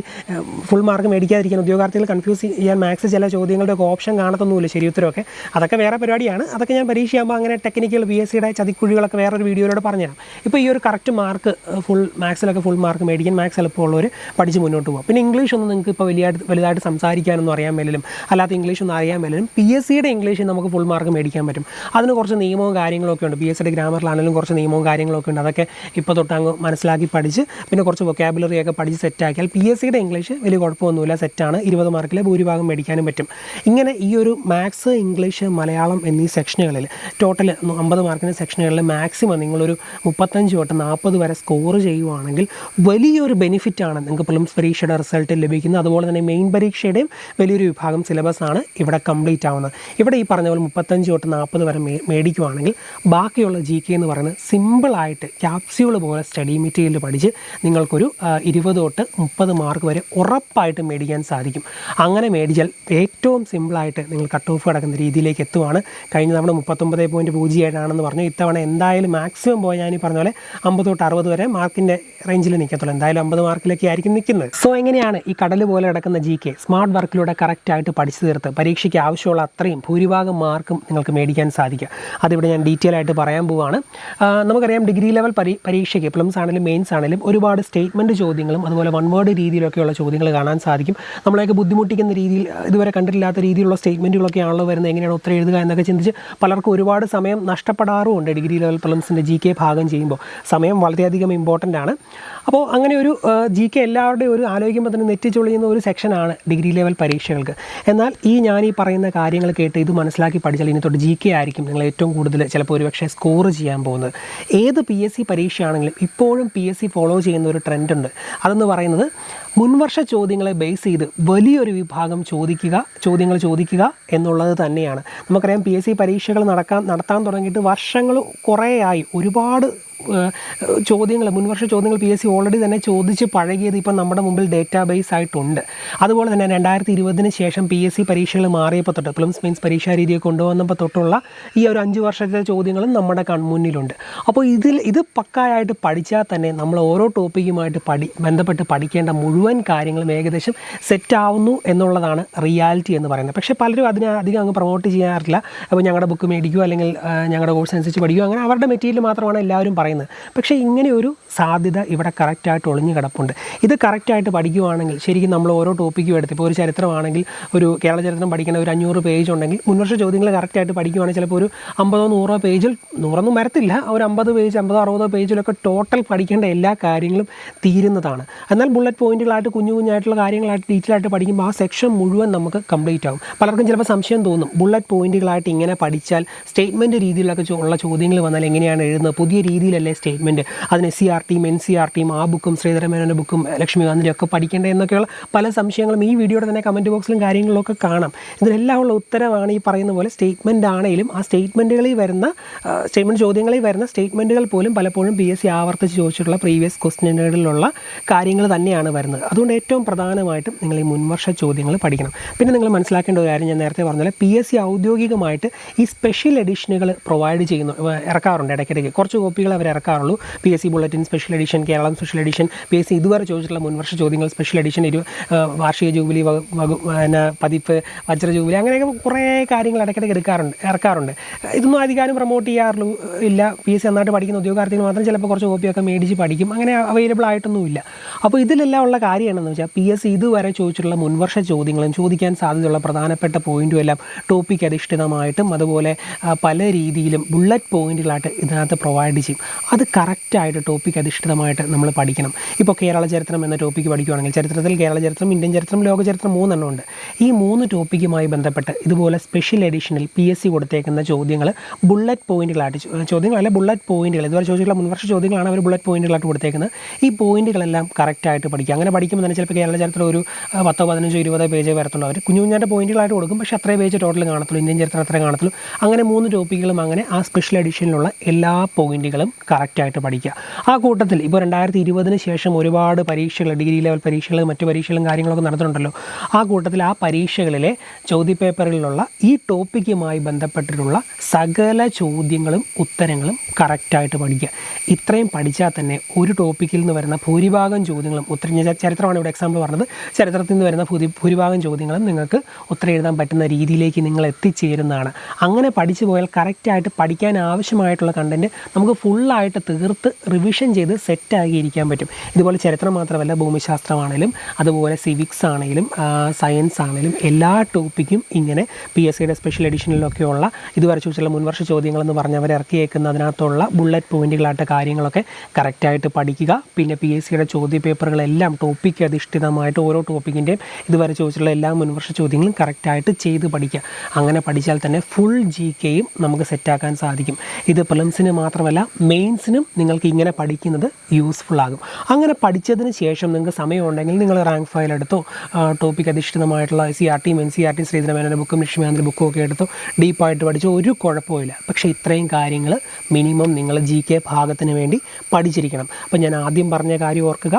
full mark മേടിക്കാതിരിക്കാൻ ഉദ്യോഗാർത്ഥികൾ കൺഫ്യൂസ് ചെയ്യാൻ മാത്സ് ചില ചോദ്യങ്ങളുടെ ഒക്കെ ഓപ്ഷൻ കാണത്തൊന്നുമില്ല ശരിയുത്തരമൊക്കെ അതൊക്കെ വേറെ പരിപാടിയാണ്. അതൊക്കെ ഞാൻ പരീക്ഷയാകുമ്പോൾ അങ്ങനെ ടെക്നിക്കൽ പി എസ് സിയുടെ ചതിക്കുഴികളൊക്കെ വേറൊരു വീഡിയോയിലൂടെ പറഞ്ഞുതരാം. ഇപ്പോൾ ഈ ഒരു കറക്റ്റ് മാർക്ക് ഫുൾ മാത്സിലൊക്കെ ഫുൾ മാർക്ക് മേടിക്കാൻ മാത്സ് എളുപ്പമുള്ളവർ പഠിച്ച് മുന്നോട്ട് പോകും പിന്നെ ഇംഗ്ലീഷ് ഒന്നും നിങ്ങൾക്ക് ഇപ്പോൾ വലിയ വലുതായിട്ട് സംസാരിക്കാനൊന്നും അറിയാൻ മേലും അല്ലാത്ത ഇംഗ്ലീഷ് ഒന്നും അറിയാൻ മേലും പി എസ് സിയുടെ ഇംഗ്ലീഷിൽ നമുക്ക് ഫുൾ മാർക്ക് മേടിക്കാൻ പറ്റും. അതിന് കുറച്ച് നിയമവും കാര്യങ്ങളൊക്കെ ഉണ്ട്. ബി എസ് ഡി ഗ്രാമറിലാണെങ്കിലും കുറച്ച് നിയമവും കാര്യങ്ങളൊക്കെ ഉണ്ട്. അതൊക്കെ ഇപ്പോൾ തൊട്ട് അങ്ങ് മനസ്സിലാക്കി പഠിച്ച് പിന്നെ കുറച്ച് വൊക്കാബുലറിയൊക്കെ പഠിച്ച് സെറ്റാക്കിയാൽ പി എസ് സിയുടെ ഇംഗ്ലീഷ് വലിയ കുഴപ്പമൊന്നുമില്ല. സെറ്റാണ് ഇരുപത് മാർക്കിൽ ഭൂരിഭാഗം മേടിക്കാനും പറ്റും. ഇങ്ങനെ ഈ ഒരു മാത്സ് ഇംഗ്ലീഷ് മലയാളം എന്നീ സെക്ഷനുകളിൽ ടോട്ടൽ അമ്പത് മാർക്കിന്റെ സെക്ഷനുകളിൽ മാക്സിമം നിങ്ങളൊരു മുപ്പത്തഞ്ച് തൊട്ട് നാൽപ്പത് വരെ സ്കോർ ചെയ്യുവാണെങ്കിൽ വലിയൊരു ബെനിഫിറ്റാണ് നിങ്ങൾക്ക് പ്രിലിംസ് പരീക്ഷയുടെ റിസൾട്ട് ലഭിക്കുന്നത്. അതുപോലെ തന്നെ മെയിൻ പരീക്ഷയുടെയും വലിയൊരു വിഭാഗം സിലബസ് ആണ് ഇവിടെ കംപ്ലീറ്റ് ആവുന്നത്. ഇവിടെ ഈ പറഞ്ഞ പോലെ മുപ്പത്തഞ്ച് നാൽപ്പത് വരെ മേ മേടിക്കുവാണെങ്കിൽ ബാക്കിയുള്ള ജി കെ എന്ന് പറയുന്നത് സിമ്പിളായിട്ട് ക്യാപ്സ്യൂൾ പോലെ സ്റ്റഡി മെറ്റീരിയൽ പഠിച്ച് നിങ്ങൾക്കൊരു ഇരുപത് തൊട്ട് മുപ്പത് മാർക്ക് വരെ ഉറപ്പായിട്ട് മേടിക്കാൻ സാധിക്കും. അങ്ങനെ മേടിച്ചാൽ ഏറ്റവും സിമ്പിളായിട്ട് നിങ്ങൾ കട്ട് ഓഫ് കിടക്കുന്ന രീതിയിലേക്ക് എത്തുവാണ്. കഴിഞ്ഞ തവണ മുപ്പത്തൊമ്പത് പോയിന്റ് പൂജ്യം ഏഴാണെന്ന് പറഞ്ഞു. ഇത്തവണ എന്തായാലും മാക്സിമം പോയി ഞാൻ പറഞ്ഞ പോലെ അമ്പത് തൊട്ട് അറുപത് വരെ മാർക്കിന്റെ റേഞ്ചിൽ നിൽക്കത്തുള്ളൂ എന്തായാലും അമ്പത് മാർക്കിലൊക്കെ ആയിരിക്കും നിൽക്കുന്നത് സോ എങ്ങനെയാണ് ഈ കടൽ പോലെ കിടക്കുന്ന ജി കെ സ്മാർട്ട് വർക്കിലൂടെ കറക്റ്റായിട്ട് പഠിച്ചു തീർത്ത് പരീക്ഷയ്ക്ക് ആവശ്യമുള്ള അത്രയും ഭൂരിഭാഗം മാർക്കും നിങ്ങൾക്ക് മേടിക്കാൻ സാധിക്കുക. അതിവിടെ ഞാൻ ഡീറ്റെയിൽ ആയിട്ട് പറയാൻ പോവുകയാണ് നമുക്കറിയാം ഡിഗ്രി ലെവൽ പരീ പരീക്ഷയ്ക്ക് പ്ലംസ് ആണെങ്കിലും മെയിൻസ് ആണെങ്കിലും ഒരുപാട് സ്റ്റേറ്റ്മെന്റ് ചോദ്യങ്ങളും അതുപോലെ വൺ വേർഡ് രീതിയിലൊക്കെയുള്ള ചോദ്യങ്ങൾ കാണാൻ സാധിക്കും. നമ്മളെയൊക്കെ ബുദ്ധിമുട്ടിക്കുന്ന രീതിയിൽ ഇതുവരെ കണ്ടിട്ടില്ലാത്ത രീതിയിലുള്ള സ്റ്റേറ്റ്മെന്റുകളൊക്കെ ആണല്ലോ വരുന്നത്. എങ്ങനെയാണ് ഉത്തരം എഴുതുക എന്നൊക്കെ ചിന്തിച്ച് പലർക്കും ഒരുപാട് സമയം നഷ്ടപ്പെടാറുമുണ്ട് ഡിഗ്രി ലെവൽ പ്ലംസിന്റെ ജി കെ ഭാഗം ചെയ്യുമ്പോൾ. സമയം വളരെയധികം ഇമ്പോർട്ടന്റ് ആണ്. അപ്പോൾ അങ്ങനെ ഒരു ജി കെ എല്ലാവരുടെയും ഒരു ആലോചിക്കുമ്പോൾ തന്നെ നെറ്റിച്ചൊളിയുന്ന ഒരു സെക്ഷനാണ് ഡിഗ്രി ലെവൽ പരീക്ഷകൾക്ക്. എന്നാൽ ഈ ഞാൻ ഈ പറയുന്ന കാര്യങ്ങൾ കേട്ട് ഇത് മനസ്സിലാക്കി പഠിച്ചാൽ ഇനി തൊട്ട് ജി കെ ആയിരിക്കും നിങ്ങൾ ഏറ്റവും കൂടുതൽ ചിലപ്പോൾ ഒരുപക്ഷെ സ്കോർ ചെയ്യാൻ പോകുന്നത്. ഏത് പി എസ് സി പരീക്ഷയാണെങ്കിലും ഇപ്പോഴും പി എസ് സി ഫോളോ ചെയ്യുന്ന ഒരു ട്രെൻഡ് ഉണ്ട്. അതെന്ന് പറയുന്നത് മുൻവർഷ ചോദ്യങ്ങളെ ബേസ് ചെയ്ത് വലിയൊരു വിഭാഗം ചോദിക്കുക ചോദ്യങ്ങൾ ചോദിക്കുക എന്നുള്ളത് തന്നെയാണ്. നമുക്കറിയാം പി എസ് സി പരീക്ഷകൾ നടക്കാൻ നടത്താൻ തുടങ്ങിയിട്ട് വർഷങ്ങൾ കുറേയായി. ഒരുപാട് ചോദ്യങ്ങൾ മുൻവർഷ ചോദ്യങ്ങൾ പി എസ് സി ഓൾറെഡി തന്നെ ചോദിച്ച് പഴകിയത് ഇപ്പം നമ്മുടെ മുമ്പിൽ ഡേറ്റാ ബേസ് ആയിട്ടുണ്ട്. അതുപോലെ തന്നെ രണ്ടായിരത്തി ഇരുപതിന് ശേഷം പി എസ് സി പരീക്ഷകൾ മാറിയപ്പോൾ തൊട്ട് പ്ലംസ് മീൻസ് പരീക്ഷാ രീതിയെ കൊണ്ടുവന്നപ്പോൾ തൊട്ടുള്ള ഈ ഒരു അഞ്ച് വർഷത്തെ ചോദ്യങ്ങളും നമ്മുടെ കൺമുന്നിലുണ്ട് അപ്പോൾ ഇതിൽ ഇത് പക്കായായിട്ട് പഠിച്ചാൽ തന്നെ നമ്മൾ ഓരോ ടോപ്പിക്കുമായിട്ട് പഠി ബന്ധപ്പെട്ട് പഠിക്കേണ്ട മുഴുവൻ കാര്യങ്ങളും ഏകദേശം സെറ്റാവുന്നു എന്നുള്ളതാണ് റിയാലിറ്റി എന്ന് പറയുന്നത്. പക്ഷേ പലരും അതിനെ അധികം അങ്ങ് പ്രൊമോട്ട് ചെയ്യാറില്ല. അപ്പോൾ ഞങ്ങളുടെ ബുക്ക് മേടിക്കുക അല്ലെങ്കിൽ ഞങ്ങളുടെ കോഴ്സ് അനുസരിച്ച് പഠിക്കുക അങ്ങനെ അവരുടെ മെറ്റീരിയൽ മാത്രമാണ് എല്ലാവരും പറയുന്നത്. പക്ഷേ ഇങ്ങനെ ഒരു സാധ്യത ഇവിടെ കറക്റ്റായിട്ട് ഒളിഞ്ഞു കിടപ്പുണ്ട്. ഇത് കറക്റ്റായിട്ട് പഠിക്കുവാണെങ്കിൽ ശരിക്കും നമ്മൾ ഓരോ ടോപ്പിക്കും എടുത്ത് ഇപ്പോൾ ഒരു ചരിത്രമാണെങ്കിൽ ഒരു കേരള ചരിത്രം പഠിക്കുന്ന ഒരു അഞ്ഞൂറ് പേജ് ഉണ്ടെങ്കിൽ മുൻവർഷ ചോദ്യങ്ങൾ കറക്റ്റായിട്ട് പഠിക്കുവാണെങ്കിൽ ചിലപ്പോൾ ഒരു അമ്പതോ നൂറോ പേജിൽ നൂറൊന്നും വരത്തില്ല. ഒരു അമ്പത് പേജ് അമ്പതോ അറുപതോ പേജിലൊക്കെ ടോട്ടൽ പഠിക്കേണ്ട എല്ലാ കാര്യങ്ങളും തീരുന്നതാണ്. എന്നാൽ ബുള്ളറ്റ് പോയിന്റുകളായിട്ട് കുഞ്ഞു കുഞ്ഞായിട്ടുള്ള കാര്യങ്ങളായിട്ട് ഡീറ്റെയിൽ ആയിട്ട് പഠിക്കുമ്പോൾ ആ സെക്ഷൻ മുഴുവൻ നമുക്ക് കംപ്ലീറ്റ് ആകും പലർക്കും ചിലപ്പോൾ സംശയം തോന്നും ബുള്ളറ്റ് പോയിന്റുകളായിട്ട് ഇങ്ങനെ പഠിച്ചാൽ സ്റ്റേറ്റ്മെന്റ് രീതിയിലൊക്കെ ഉള്ള ചോദ്യങ്ങൾ വന്നാൽ എങ്ങനെയാണ് എഴുതുന്നത്? പുതിയ രീതിയിലല്ലേ സ്റ്റേറ്റ്മെന്റ് അതിന് എസ് സി ആർ ടിയും എൻ സി ആർ ടിയും ആ ബുക്കും ശ്രീധരമേനോന്റെ ബുക്കും ലക്ഷ്മികാന്തിന്റെ ഒക്കെ പഠിക്കേണ്ടത് എന്നൊക്കെയുള്ള പല സംശയങ്ങളും ഈ വീഡിയോയുടെ തന്നെ കമന്റ് ബോക്സിലും കാര്യങ്ങളിലും ഒക്കെ കാണാം. ഇതിനെല്ലാം ഉള്ള ഉത്തരവാണ് ഈ പറയുന്ന പോലെ സ്റ്റേറ്റ്മെന്റ് ആണെങ്കിലും ആ സ്റ്റേറ്റ്മെന്റുകളിൽ വരുന്ന സ്റ്റേറ്റ്മെന്റ് ചോദ്യങ്ങളിൽ വരുന്ന സ്റ്റേറ്റ്മെന്റുകൾ പോലും പലപ്പോഴും പി എസ് സി ആവർത്തിച്ച് ചോദിച്ചിട്ടുള്ള പ്രീവിയസ് ക്വസ്റ്റ്യനുകളിലുള്ള കാര്യങ്ങൾ തന്നെയാണ് വരുന്നത്. അതുകൊണ്ട് ഏറ്റവും പ്രധാനമായിട്ടും നിങ്ങൾ ഈ മുൻവർഷ ചോദ്യങ്ങൾ പഠിക്കണം. പിന്നെ നിങ്ങൾ മനസ്സിലാക്കേണ്ട ഒരു കാര്യം ഞാൻ നേരത്തെ പറഞ്ഞ പോലെ പി എസ് സി ഔദ്യോഗികമായിട്ട് ഈ സ്പെഷ്യൽ എഡിഷനുകൾ പ്രൊവൈഡ് ചെയ്യുന്നു ഇറക്കാറുണ്ട് ഇടയ്ക്കിടയ്ക്ക്. കുറച്ച് കോപ്പികൾ അവർ ഇറക്കാറുള്ളൂ. P S C bulletin special edition Keralam special edition P S C ഇതുവരെ ചോദിച്ചിട്ടുള്ള മുൻവർഷ ചോദ്യങ്ങൾ സ്പെഷ്യൽ എഡിഷൻ ഇരു വാർഷിക ജൂബിലി പിന്നെ പതിപ്പ് വജ്ര ജൂബിലി അങ്ങനെയൊക്കെ കുറേ കാര്യങ്ങൾ ഇടയ്ക്കിടയ്ക്ക് എടുക്കാറുണ്ട് ഇറക്കാറുണ്ട്. ഇതൊന്നും അധികാരം പ്രൊമോട്ട് ചെയ്യാറുള്ളൂ ഇല്ല. പി എസ് സി നന്നായിട്ട് പഠിക്കുന്ന ഉദ്യോഗാർത്ഥികൾ മാത്രം ചിലപ്പോൾ കുറച്ച് കോപ്പിയൊക്കെ മേടിച്ച് പഠിക്കും. അങ്ങനെ അവൈലബിൾ ആയിട്ടൊന്നുമില്ല. അപ്പോൾ ഇതിലെല്ലാം ഉള്ള കാര്യം എന്താണെന്ന് വെച്ചാൽ പി എസ് ഇതുവരെ ചോദിച്ചിട്ടുള്ള മുൻവർഷ ചോദ്യങ്ങളും ചോദിക്കാൻ സാധ്യതയുള്ള പ്രധാനപ്പെട്ട പോയിന്റും എല്ലാം ടോപ്പിക് അധിഷ്ഠിതമായിട്ടും അതുപോലെ പല രീതിയിലും ബുള്ളറ്റ് പോയിന്റുകളായിട്ട് ഇതിനകത്ത് പ്രൊവൈഡ് ചെയ്യും. അത് കറക്റ്റായിട്ട് ടോപ്പിക് അധിഷ്ഠിതമായിട്ട് നമ്മൾ പഠിക്കണം. ഇപ്പോൾ കേരള ചരിത്രം എന്ന ടോപ്പിക്ക് പഠിക്കുകയാണെങ്കിൽ ചരിത്രത്തിൽ കേരള ചരിത്രം ഇന്ത്യൻ ചരിത്രം ലോക ചരിത്രം മൂന്നെണ്ണം ഉണ്ട്. ഈ മൂന്ന് ടോപ്പിക്കുമായി ബന്ധപ്പെട്ട് ഇതുപോലെ സ്പെഷ്യൽ എഡിഷനിൽ പി എസ് സി കൊടുത്തേക്കുന്ന ചോദ്യങ്ങൾ ബുള്ളറ്റ് പോയിന്റുകളായിട്ട് ചോദ്യങ്ങൾ അല്ലെങ്കിൽ ബുള്ളറ്റ് പോയിന്റുകൾ ഇതുവരെ ചോദിച്ചിട്ടുള്ള മുൻവർഷ ചോദ്യങ്ങളാണ് അവർ ബുള്ളറ്റ് പോയിന്റുകളായിട്ട് കൊടുത്തേക്കുന്നത്. ഈ പോയിന്റുകളെല്ലാം കറക്റ്റായിട്ട് പഠിക്കുക. അങ്ങനെ പഠിക്കുമ്പോൾ തന്നെ ചിലപ്പോൾ കേരള ചരിത്രം ഒരു പത്തോ പതിനഞ്ചോ ഇരുപതോ പേജേ വരത്തുള്ളൂ. അവർ കുഞ്ഞു കുഞ്ഞാന്റെ പോയിന്റുകളായിട്ട് കൊടുക്കും. പക്ഷേ അത്രേ പേജ് ടോട്ടൽ കാണത്തുള്ളൂ. ഇന്ത്യൻ ചരിത്രം അത്രേ കാണത്തുള്ളൂ. അങ്ങനെ മൂന്ന് ടോപ്പിക്കുകളും അങ്ങനെ ആ സ്പെഷ്യൽ എഡിഷനിലുള്ള എല്ലാ പോയിന്റുകളും കറക്റ്റായിട്ട് പഠിക്കുക. ആ കൂട്ടത്തിൽ ഇപ്പോൾ രണ്ടായിരത്തി ഇരുപതിന് ശേഷം ഒരുപാട് പരീക്ഷകൾ ഡിഗ്രി ലെവൽ പരീക്ഷകൾ മറ്റു പരീക്ഷകളും കാര്യങ്ങളൊക്കെ നടത്തുന്നുണ്ടല്ലോ ആ കൂട്ടത്തിൽ ആ പരീക്ഷകളിലെ ചോദ്യപേപ്പറിലുള്ള ഈ ടോപ്പിക്കുമായി ബന്ധപ്പെട്ടിട്ടുള്ള സകല ചോദ്യങ്ങളും ഉത്തരങ്ങളും കറക്റ്റായിട്ട് പഠിക്കുക. ഇത്രയും പഠിച്ചാൽ തന്നെ ഒരു ടോപ്പിക്കിൽ നിന്ന് വരുന്ന ഭൂരിഭാഗം ചോദ്യങ്ങളും ഉത്തരം ചരിത്രമാണ് ഇവിടെ എക്സാമ്പിൾ പറഞ്ഞത്. ചരിത്രത്തിൽ നിന്ന് വരുന്ന ഭൂരി ഭൂരിഭാഗം ചോദ്യങ്ങളും നിങ്ങൾക്ക് ഉത്തരം എഴുതാൻ പറ്റുന്ന രീതിയിലേക്ക് നിങ്ങൾ എത്തിച്ചേരുന്നതാണ്. അങ്ങനെ പഠിച്ചു പോയാൽ കറക്റ്റായിട്ട് പഠിക്കാൻ ആവശ്യമായിട്ടുള്ള കണ്ടന്റ് നമുക്ക് ഫുള്ളായിട്ട് തീർത്ത് റിവിഷൻ ചെയ്ത് സെറ്റാക്കിയിരിക്കാൻ പറ്റും. ഇതുപോലെ ചരിത്രം മാത്രമല്ല ഭൂമിശാസ്ത്രമാണെങ്കിലും അതുപോലെ സിവിക്സ് ആണെങ്കിലും സയൻസ് ആണെങ്കിലും എല്ലാ ടോപ്പിക്കും ഇങ്ങനെ പി എസ് സിയുടെ സ്പെഷ്യൽ എഡിഷനിലൊക്കെയുള്ള ഇതുവരെ ചോദിച്ചുള്ള മുൻവർഷ ചോദ്യങ്ങളെന്ന് പറഞ്ഞവർ ഇറക്കിയേക്കുന്ന അതിനകത്തുള്ള ബുള്ളറ്റ് പോയിന്റുകളായിട്ട് കാര്യങ്ങളൊക്കെ കറക്റ്റായിട്ട് പഠിക്കുക. പിന്നെ പി എസ് സിയുടെ ചോദ്യ പേപ്പറുകളെല്ലാം ടോപ്പിക്ക് അധിഷ്ഠിതമായിട്ട് ഓരോ ടോപ്പിക്കിന്റെയും ഇതുവരെ ചോദിച്ചിട്ടുള്ള എല്ലാ മുൻവർഷ ചോദ്യങ്ങളും കറക്റ്റായിട്ട് ചെയ്ത് പഠിക്കുക. അങ്ങനെ പഠിച്ചാൽ തന്നെ ഫുൾ ജി കെയും നമുക്ക് സെറ്റാക്കാൻ സാധിക്കും. ഇത് പ്രിലിംസിന് മാത്രമല്ല മെയിൻസിനും നിങ്ങൾക്ക് ഇങ്ങനെ പഠിക്കുന്നത് യൂസ്ഫുൾ ആകും. അങ്ങനെ പഠിച്ചതിന് ശേഷം നിങ്ങൾക്ക് സമയമുണ്ടെങ്കിൽ നിങ്ങൾ റാങ്ക് ഫയൽ എടുത്തോ ടോപ്പിക് അധിഷ്ഠിതമായിട്ടുള്ള സി ആർ ടിയും എൻ സി ആർ ടി ശ്രീധരമേനോന്റെ ബുക്കും ലക്ഷ്മികാന്തിന്റെ ബുക്കും ഒക്കെ എടുത്തോ ഡീപ്പായിട്ട് പഠിച്ചോ ഒരു കുഴപ്പമില്ല പക്ഷേ ഇത്രയും കാര്യങ്ങൾ മിനിമം നിങ്ങൾ ജി കെ ഭാഗത്തിന് വേണ്ടി പഠിച്ചിരിക്കണം. അപ്പം ഞാൻ ആദ്യം പറഞ്ഞ കാര്യം ഓർക്കുക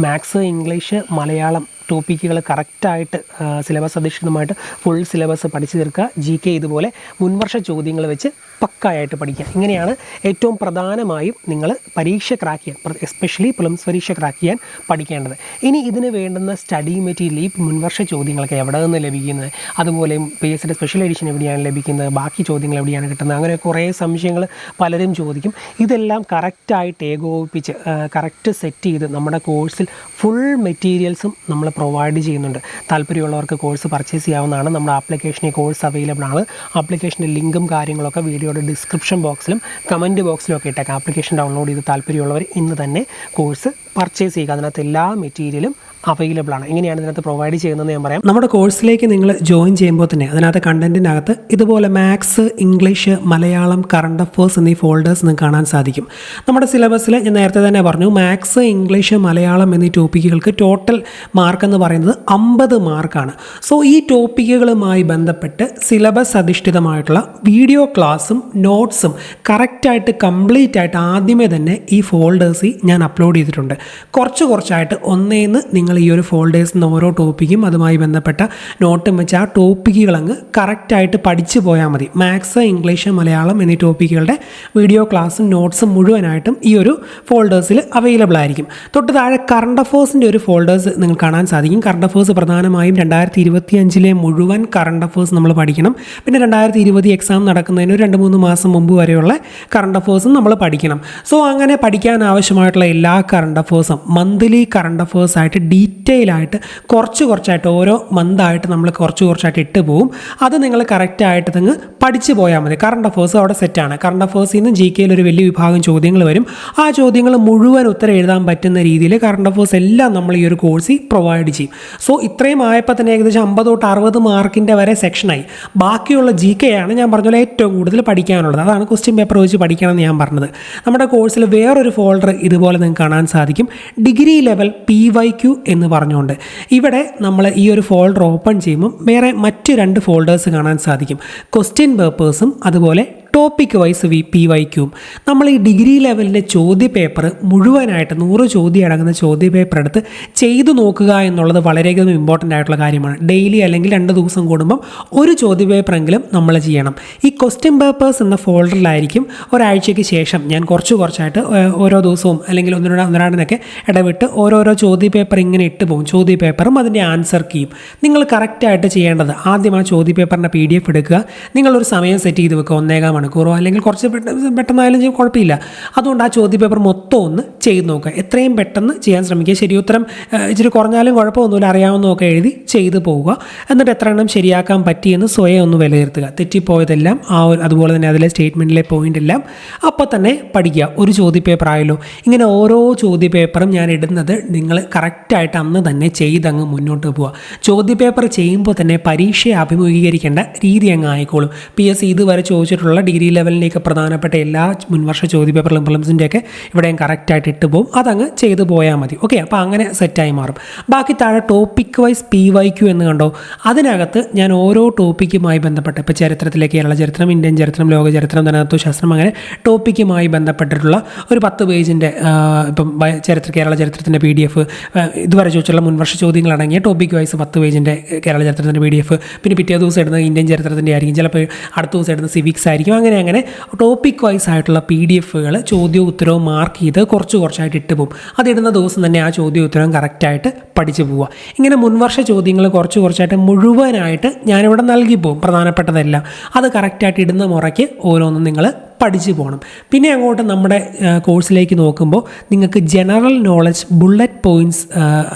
മാത്സ് ഇംഗ്ലീഷ് മലയാളം ടോപ്പിക്കുകൾ കറക്റ്റായിട്ട് സിലബസ് അധിഷ്ഠിതമായിട്ട് ഫുൾ സിലബസ് പഠിച്ചു തീർക്കുക. ജി കെ ഇതുപോലെ മുൻവർഷ ചോദ്യങ്ങൾ വെച്ച് പക്കായിട്ട് പഠിക്കുക. ഇങ്ങനെയാണ് ഏറ്റവും പ്രധാനമായും നിങ്ങൾ പരീക്ഷ ക്രാക്ക് ചെയ്യാൻ എസ്പെഷ്യലി പ്ലംസ് പരീക്ഷ ക്രാക്ക് ചെയ്യാൻ പഠിക്കേണ്ടത്. ഇനി ഇതിന് വേണ്ടുന്ന സ്റ്റഡി മെറ്റീരിയൽ ഈ മുൻവർഷ ചോദ്യങ്ങളൊക്കെ എവിടെ നിന്ന് ലഭിക്കുന്നത്? അതുപോലെ പി എസ് സിയുടെ സ്പെഷ്യൽ എഡിഷൻ എവിടെയാണ് ലഭിക്കുന്നത്? ബാക്കി ചോദ്യങ്ങൾ എവിടെയാണ് കിട്ടുന്നത്? അങ്ങനെ കുറേ സംശയങ്ങൾ പലരും ചോദിക്കും. ഇതെല്ലാം കറക്റ്റായിട്ട് ഏകോപിപ്പിച്ച് കറക്റ്റ് സെറ്റ് ചെയ്ത് നമ്മുടെ കോഴ്സിൽ ഫുൾ മെറ്റീരിയൽസും നമ്മൾ പ്രൊവൈഡ് ചെയ്യുന്നുണ്ട്. താല്പര്യമുള്ളവർക്ക് കോഴ്സ് പർച്ചേസ് ചെയ്യാവുന്നതാണ്. നമ്മുടെ ആപ്ലിക്കേഷനിൽ കോഴ്സ് അവൈലബിൾ ആണ്. ആപ്ലിക്കേഷന്റെ ലിങ്കും കാര്യങ്ങളൊക്കെ വീഡിയോയുടെ ഡിസ്ക്രിപ്ഷൻ ബോക്സിലും കമന്റ് ബോക്സിലും ഒക്കെ ഇട്ടേക്കാം. ആപ്ലിക്കേഷൻ ഡൗൺലോഡ് ചെയ്ത് താല്പര്യമുള്ളവർ ഇന്ന് തന്നെ കോഴ്സ് പർച്ചേസ് ചെയ്യുക. അതിനകത്ത് എല്ലാ മെറ്റീരിയലും അവൈലബിൾ ആണ്. എങ്ങനെയാണ് ഇതിനകത്ത് പ്രൊവൈഡ് ചെയ്യുന്നത് ഞാൻ പറയാം. നമ്മുടെ കോഴ്സിലേക്ക് നിങ്ങൾ ജോയിൻ ചെയ്യുമ്പോൾ തന്നെ അതിനകത്ത് കണ്ടന്റിനകത്ത് ഇതുപോലെ maths English Malayalam current affairs എന്നീ ഫോൾഡേഴ്സ് നിങ്ങൾക്ക് കാണാൻ സാധിക്കും. നമ്മുടെ സിലബസിൽ ഞാൻ നേരത്തെ തന്നെ പറഞ്ഞു മാത്സ് ഇംഗ്ലീഷ് മലയാളം എന്നീ ടോപ്പിക്കുകൾക്ക് ടോട്ടൽ മാർക്ക് എന്ന് പറയുന്നത് അമ്പത് മാർക്കാണ് സോ ഈ ടോപ്പിക്കുകളുമായി ബന്ധപ്പെട്ട് സിലബസ് അധിഷ്ഠിതമായിട്ടുള്ള വീഡിയോ ക്ലാസ്സും നോട്ട്സും കറക്റ്റായിട്ട് കംപ്ലീറ്റ് ആയിട്ട് ആദ്യമേ തന്നെ ഈ ഫോൾഡേഴ്സിൽ ഞാൻ അപ്ലോഡ് ചെയ്തിട്ടുണ്ട്. കുറച്ച് കുറച്ചായിട്ട് ഒന്നേന്ന് നിങ്ങൾ ഈ ഒരു ഫോൾഡേഴ്സ് എന്ന ഓരോ ടോപ്പിക്കും അതുമായി ബന്ധപ്പെട്ട നോട്ടും വെച്ച് ആ ടോപ്പിക്കുകൾ അങ്ങ് കറക്റ്റായിട്ട് പഠിച്ചു പോയാൽ മതി. മാത്സ് ഇംഗ്ലീഷ് മലയാളം എന്നീ ടോപ്പിക്കുകളുടെ വീഡിയോ ക്ലാസ്സും നോട്ട്സും മുഴുവനായിട്ടും ഈ ഒരു ഫോൾഡേഴ്സിൽ അവൈലബിൾ ആയിരിക്കും. തൊട്ട് താഴെ കറണ്ട് അഫേഴ്സിന്റെ ഒരു ഫോൾഡേഴ്സ് നിങ്ങൾ കാണാൻ സാധിക്കും. കറണ്ട് അഫേഴ്സ് പ്രധാനമായും രണ്ടായിരത്തി ഇരുപത്തി അഞ്ചിലെ മുഴുവൻ കറണ്ട് അഫേഴ്സ് നമ്മൾ പഠിക്കണം. പിന്നെ രണ്ടായിരത്തി ഇരുപത് എക്സാം നടക്കുന്നതിന് ഒരു രണ്ട് മൂന്ന് മാസം മുമ്പ് വരെയുള്ള കറണ്ട് അഫേഴ്സും നമ്മൾ പഠിക്കണം. സോ അങ്ങനെ പഠിക്കാൻ ആവശ്യമായിട്ടുള്ള എല്ലാ കറണ്ട് അഫേഴ്സും മന്ത്ലി കറണ്ട് അഫേഴ്സ് ആയിട്ട് ഡീറ്റെയിൽ ആയിട്ട് കുറച്ച് കുറച്ചായിട്ട് ഓരോ മന്തായിട്ട് നമ്മൾ കുറച്ച് കുറച്ചായിട്ട് ഇട്ട് പോകും അത് നിങ്ങൾ കറക്റ്റായിട്ട് നിങ്ങൾ പഠിച്ചു പോയാൽ മതി. കറണ്ട് അഫേഴ്സ് അവിടെ സെറ്റാണ് കറണ്ട് അഫേഴ്സിൽ നിന്ന് ജി കെയിൽ ഒരു വലിയ വിഭാഗം ചോദ്യങ്ങൾ വരും. ആ ചോദ്യങ്ങൾ മുഴുവൻ ഉത്തരം എഴുതാൻ പറ്റുന്ന രീതിയിൽ കറണ്ട് അഫേഴ്സ് എല്ലാം നമ്മൾ ഈ ഒരു കോഴ്സിൽ പ്രൊവൈഡ് ചെയ്യും. സോ ഇത്രയും ആയപ്പോൾ തന്നെ ഏകദേശം അമ്പത് തൊട്ട് അറുപത് മാർക്കിന്റെ വരെ സെക്ഷനായി ബാക്കിയുള്ള ജി കെ ആണ് ഞാൻ പറഞ്ഞ പോലെ ഏറ്റവും കൂടുതൽ പഠിക്കാനുള്ളത്. അതാണ് ക്വസ്റ്റ്യൻ പേപ്പർ വെച്ച് പഠിക്കണമെന്ന് ഞാൻ പറഞ്ഞത്. നമ്മുടെ കോഴ്സിൽ വേറൊരു ഫോൾഡർ ഇതുപോലെ നിങ്ങൾക്ക് കാണാൻ സാധിക്കും. Degree level P Y Q എന്ന് പറഞ്ഞുകൊണ്ട് ഇവിടെ നമ്മൾ ഈ ഒരു ഫോൾഡർ ഓപ്പൺ ചെയ്യുമ്പം വേറെ മറ്റ് രണ്ട് ഫോൾഡേഴ്സ് കാണാൻ സാധിക്കും. ക്വസ്റ്റ്യൻ പേപ്പേഴ്സും അതുപോലെ ടോപ്പിക് വൈസ് വി പി വൈക്കും നമ്മൾ ഈ ഡിഗ്രി ലെവലിന്റെ ചോദ്യ പേപ്പർ മുഴുവനായിട്ട് നൂറ് ചോദ്യം അടങ്ങുന്ന ചോദ്യ പേപ്പർ എടുത്ത് ചെയ്തു നോക്കുക എന്നുള്ളത് വളരെയധികം ഇമ്പോർട്ടന്റ് ആയിട്ടുള്ള കാര്യമാണ്. ഡെയിലി അല്ലെങ്കിൽ രണ്ട് ദിവസം കൂടുമ്പം ഒരു ചോദ്യ പേപ്പറെങ്കിലും നമ്മൾ ചെയ്യണം. ഈ ക്വസ്റ്റ്യൻ പേപ്പേഴ്സ് എന്ന ഫോൾഡറിലായിരിക്കും ഒരാഴ്ചയ്ക്ക് ശേഷം ഞാൻ കുറച്ച് കുറച്ചായിട്ട് ഓരോ ദിവസവും അല്ലെങ്കിൽ ഒന്നിനോട് ഒന്നിനാടിനൊക്കെ ഇടവിട്ട് ഓരോരോ ചോദ്യ പേപ്പർ ഇങ്ങനെ ഇട്ട് പോകും. ചോദ്യ പേപ്പറും അതിന്റെ ആൻസർ കീയും നിങ്ങൾ കറക്റ്റായിട്ട് ചെയ്യേണ്ടത് ആദ്യം ആ ചോദ്യ പേപ്പറിന്റെ പി ഡി എഫ് എടുക്കുക. നിങ്ങളൊരു സമയം സെറ്റ് ചെയ്ത് വെക്കുക. ഒന്നേകാൽ മണിക്കൂറോ അല്ലെങ്കിൽ കുറച്ച് പെട്ടെന്ന് പെട്ടെന്നായാലും ചെയ്യും കുഴപ്പമില്ല. അതുകൊണ്ട് ആ ചോദ്യ പേപ്പർ മൊത്തം ഒന്ന് ചെയ്ത് നോക്കുക. എത്രയും പെട്ടെന്ന് ചെയ്യാൻ ശ്രമിക്കുക. ശരി ഉത്തരം ഇച്ചിരി കുറഞ്ഞാലും കുഴപ്പമൊന്നുമില്ല. അറിയാവുന്നതൊക്കെ എഴുതി ചെയ്തു പോവുക. എന്നിട്ട് എത്ര എണ്ണം ശരിയാക്കാൻ പറ്റിയെന്ന് സ്വയം ഒന്ന് വിലയിരുത്തുക. തെറ്റിപ്പോയതെല്ലാം ആ ഒരു അതുപോലെ തന്നെ അതിലെ സ്റ്റേറ്റ്മെന്റിലെ പോയിന്റ് എല്ലാം അപ്പോൾ തന്നെ പഠിക്കുക. ഒരു ചോദ്യ പേപ്പർ ആയല്ലോ. ഇങ്ങനെ ഓരോ ചോദ്യ പേപ്പറും ഞാൻ ഇടുന്നത് നിങ്ങൾ കറക്റ്റായിട്ട് അന്ന് തന്നെ ചെയ്തങ്ങ് മുന്നോട്ട് പോവുക. ചോദ്യ പേപ്പർ ചെയ്യുമ്പോൾ തന്നെ പരീക്ഷയെ അഭിമുഖീകരിക്കേണ്ട രീതി അങ്ങ് ആയിക്കോളും. പി എസ് ഇതുവരെ ചോദിച്ചിട്ടുള്ള ഡിഗ്രി ലെവലിലേക്ക് പ്രധാനപ്പെട്ട എല്ലാ മുൻവർഷ ചോദ്യ പേപ്പറിലും പ്രിലിംസിന്റെ ഒക്കെ ഇവിടെയും കറക്റ്റായിട്ട് ഇട്ട് പോകും. അതങ്ങ് ചെയ്തു പോയാൽ മതി. ഓക്കെ അപ്പോൾ അങ്ങനെ സെറ്റായി മാറും. ബാക്കി താഴെ topic wise P Y Q എന്ന് കണ്ടോ? അതിനകത്ത് ഞാൻ ഓരോ ടോപ്പിക്കുമായി ബന്ധപ്പെട്ട് ഇപ്പോൾ ചരിത്രത്തിലെ കേരള ചരിത്രം ഇന്ത്യൻ ചരിത്രം ലോക ചരിത്രം ധനതത്വശാസ്ത്രം അങ്ങനെ ടോപ്പിക്കുമായി ബന്ധപ്പെട്ടിട്ടുള്ള ഒരു പത്ത് പേജിന്റെ ഇപ്പം ചരിത്ര കേരള ചരിത്രത്തിന്റെ പി ഡി എഫ് ഇതുവരെ ചോദിച്ചുള്ള മുൻവർഷ ചോദ്യങ്ങൾ അടങ്ങിയ ടോപ്പിക് വൈസ് പത്ത് പേജിന്റെ കേരള ചരിത്രത്തിന്റെ പി ഡി എഫ് പിന്നെ പിറ്റേ ദിവസം ഇടുന്നത് ഇന്ത്യൻ ചരിത്രത്തിന്റെ ആയിരിക്കും. ചിലപ്പോൾ അടുത്ത ദിവസം ഇടുന്നത് സിവിക്സ് ആയിരിക്കും. അങ്ങനെ അങ്ങനെ ടോപ്പിക് വൈസ് ആയിട്ടുള്ള പി ഡി എഫുകൾ ചോദ്യവും ഉത്തരവും മാർക്ക് ചെയ്ത് കുറച്ച് കുറച്ചായിട്ട് ഇട്ട് പോകും അതിടുന്ന ദിവസം തന്നെ ആ ചോദ്യവും ഉത്തരവും കറക്റ്റായിട്ട് പഠിച്ചു പോവുക. ഇങ്ങനെ മുൻവർഷ ചോദ്യങ്ങൾ കുറച്ച് കുറച്ചായിട്ട് മുഴുവനായിട്ട് ഞാനിവിടെ നൽകി പോകും പ്രധാനപ്പെട്ടതെല്ലാം. അത് കറക്റ്റായിട്ട് ഇടുന്ന മുറയ്ക്ക് ഓരോന്നും നിങ്ങൾ പഠിച്ചു പോകണം. പിന്നെ അങ്ങോട്ട് നമ്മുടെ കോഴ്സിലേക്ക് നോക്കുമ്പോൾ നിങ്ങൾക്ക് ജനറൽ നോളജ് ബുള്ളറ്റ് പോയിന്റ്സ്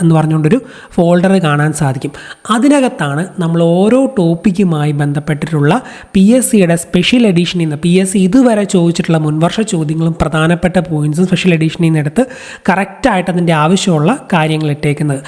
എന്ന് പറഞ്ഞുകൊണ്ടൊരു ഫോൾഡർ കാണാൻ സാധിക്കും. അതിനകത്താണ് നമ്മൾ ഓരോ ടോപ്പിക്കുമായി ബന്ധപ്പെട്ടിട്ടുള്ള പി എസ് സിയുടെ സ്പെഷ്യൽ എഡീഷനിൽ നിന്ന് പി എസ് സി ഇതുവരെ ചോദിച്ചിട്ടുള്ള മുൻവർഷ ചോദ്യങ്ങളും പ്രധാനപ്പെട്ട പോയിന്റ്സും സ്പെഷ്യൽ എഡീഷനിൽ നിന്ന് എടുത്ത് കറക്റ്റായിട്ട് അതിന്റെ ആവശ്യമുള്ള കാര്യങ്ങൾ ഇട്ടേക്കുന്നത്.